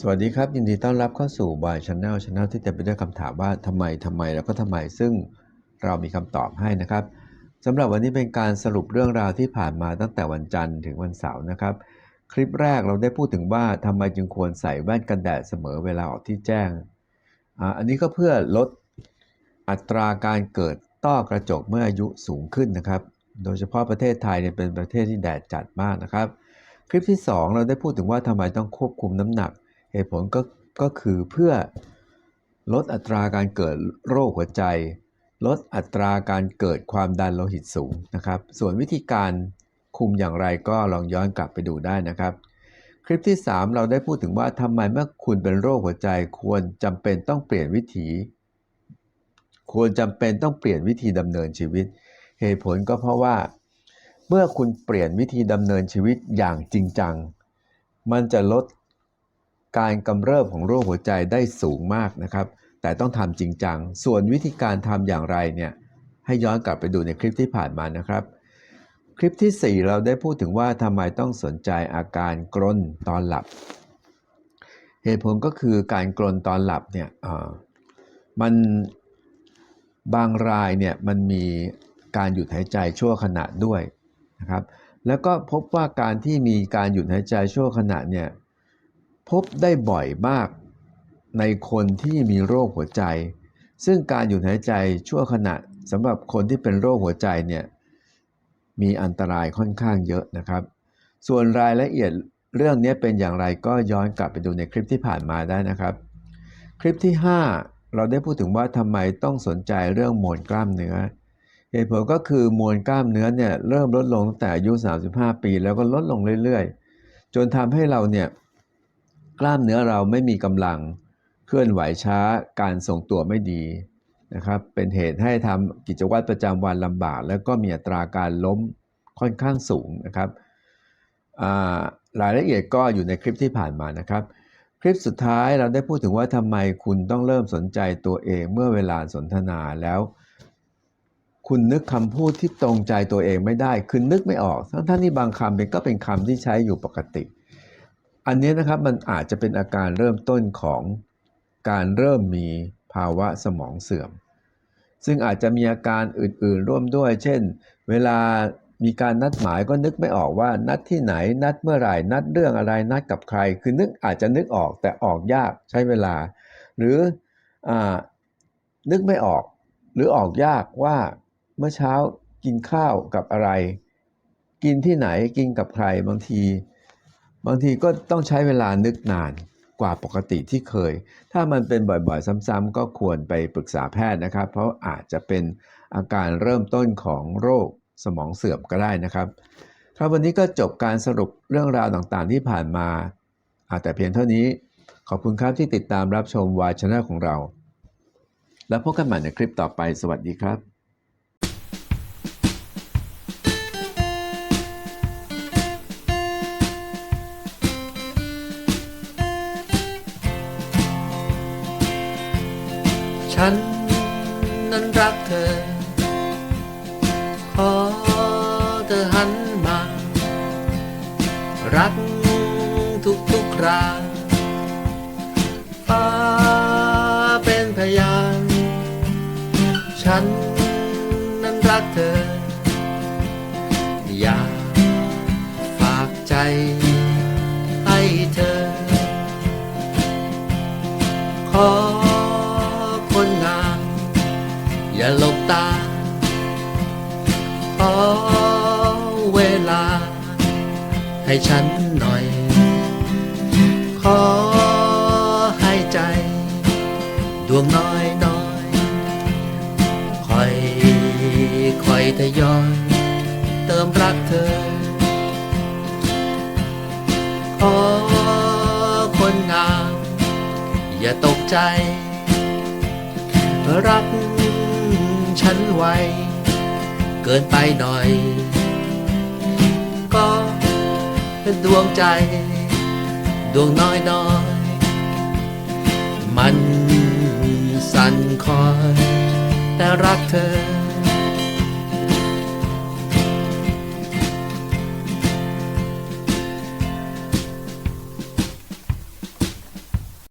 สวัสดีครับ ยินดีต้อนรับเข้าสู่บายช n แนลช n แนลที่เต็มไปด้วยคำถามว่าทำไมทำไมแล้วก็ทำไมซึ่งเรามีคำตอบให้นะครับสำหรับวันนี้เป็นการสรุปเรื่องราวที่ผ่านมาตั้งแต่วันจันทร์ถึงวันเสาร์นะครับ คลิปแรกเราได้พูดถึงว่าทำไมจึงควรใส่แว่นกันแดดเสมอเวลาออกที่แจ้งอันนี้ก็เพื่อลดอัตราการเกิดต้อกระจกเมื่ออายุสูงขึ้นนะครับ โดยเฉพาะประเทศไทยเนี่ยเป็นประเทศที่แดดจัดมากนะครับ คลิปที่ 2 เราได้พูดถึงว่าทำไมต้องควบคุมน้ำหนัก เหตุผลก็ก็คือเพื่อลดอัตราการเกิดโรคหัวใจ ลดอัตราการเกิดความดันโลหิตสูงนะครับ ส่วนวิธีการคุมอย่างไรก็ลองย้อนกลับไปดูได้นะครับ คลิปที่ 3 เราได้พูดถึงว่าทำไมเมื่อคุณเป็นโรคหัวใจ ควรจำเป็นต้องเปลี่ยนวิถี ควรจำเป็นต้องเปลี่ยนวิธีดำเนินชีวิต เหตุผลก็เพราะว่า เมื่อคุณเปลี่ยนวิธีดำเนินชีวิตอย่างจริงจัง มันจะลด การกำเริบของโรคหัวใจได้สูงมากนะครับ แต่ต้องทำจริงจัง ส่วนวิธีการทำอย่างไรเนี่ยให้ย้อนกลับไปดูในคลิปที่ผ่านมานะครับ คลิปที่ 4 เราได้พูดถึงว่าทำไมต้องสนใจอาการกรนตอนหลับ เหตุผลก็คือการกรนตอนหลับเนี่ยอ่ามันบางรายเนี่ยมันมีการหยุดหายใจชั่วขณะด้วยนะครับ แล้วก็พบว่าการที่มีการหยุดหายใจชั่วขณะเนี่ย บได้บ่อยมาก ในคนที่มีโรคหัวใจ ซึ่งการหยุดหายใจชั่วขณะสำหรับคนที่เป็นโรคหัวใจเนี่ยมีอันตรายค่อนข้างเยอะนะครับ ส่วนรายละเอียดเรื่องนี้เป็นอย่างไรก็ย้อนกลับไปดูในคลิปที่ผ่านมาได้นะครับ คลิปที่ 5 เราได้พูดถึงว่าทำไมต้องสนใจเรื่องมวลกล้ามเนื้อเหตุผลก็คือมวลกล้ามเนื้อเนี่ยเริ่มลดลงตั้งแต่อายุ 35 ปี แล้วก็ลดลงเรื่อยๆ จนทำให้เราเนี่ย กล้ามเนื้อเราไม่มีกำลัง เคลื่อนไหวช้าการทรงตัวไม่ดีนะครับ เป็นเหตุให้ทำกิจวัตรประจำวันลำบาก แล้วก็มีอัตราการล้มค่อนข้างสูงนะครับอ่ารายละเอียดก็อยู่ในคลิปที่ผ่านมานะครับ คลิปสุดท้ายเราได้พูดถึงว่าทำไมคุณต้องเริ่มสนใจตัวเองเมื่อเวลาสนทนาแล้ว คุณนึกคำพูดที่ตรงใจตัวเองไม่ได้คือนึกไม่ออก ทั้งท่านที่บางคำเป็นก็เป็นคำที่ใช้อยู่ปกติ อันนี้นะครับมันอาจจะเป็นอาการเริ่มต้นของการเริ่มมีภาวะสมองเสื่อม ซึ่งอาจจะมีอาการอื่นๆร่วมด้วย เช่น เวลามีการนัดหมายก็นึกไม่ออกว่านัดที่ไหน นัดเมื่อไหร่นัดเรื่องอะไรนัดกับใคร คือนึกอาจจะนึกออกแต่ออกยากใช้เวลา หรืออนึกไม่ออกหรือออกยากว่าเมื่อเช้ากินข้าวกับอะไร กินที่ไหนกินกับใครบางที บางทีก็ต้องใช้เวลานึกนานกว่าปกติที่เคย ถ้ามันเป็นบ่อยๆ ซ้ำๆก็ควรไปปรึกษาแพทย์นะครับ เพราะอาจจะเป็นอาการเริ่มต้นของโรคสมองเสื่อมก็ได้นะครับ ครับวันนี้ก็จบการสรุปเรื่องราวต่างๆ ที่ผ่านมาอาแต่เพียงเท่านี้ ขอบคุณครับที่ติดตามรับชมวายช n ของเรา แล้วพบกันใหม่ในคลิปต่อไป สวัสดีครับ ฉันนั้นรักเธอ ขอเธอหันมา รักทุกทุกๆครา ตาขอเวลา ให้ฉันหน่อย ขอให้ใจ ดวงน้อยน้อยคอยคอยทยอย เติมรักเธอ ขอคนงาม อย่าตกใจ รัก ฉันไว เกินไปหน่อย ก็เป็นดวงใจ ดวงน้อยน้อย มันสั่นคอยแต่รักเธอ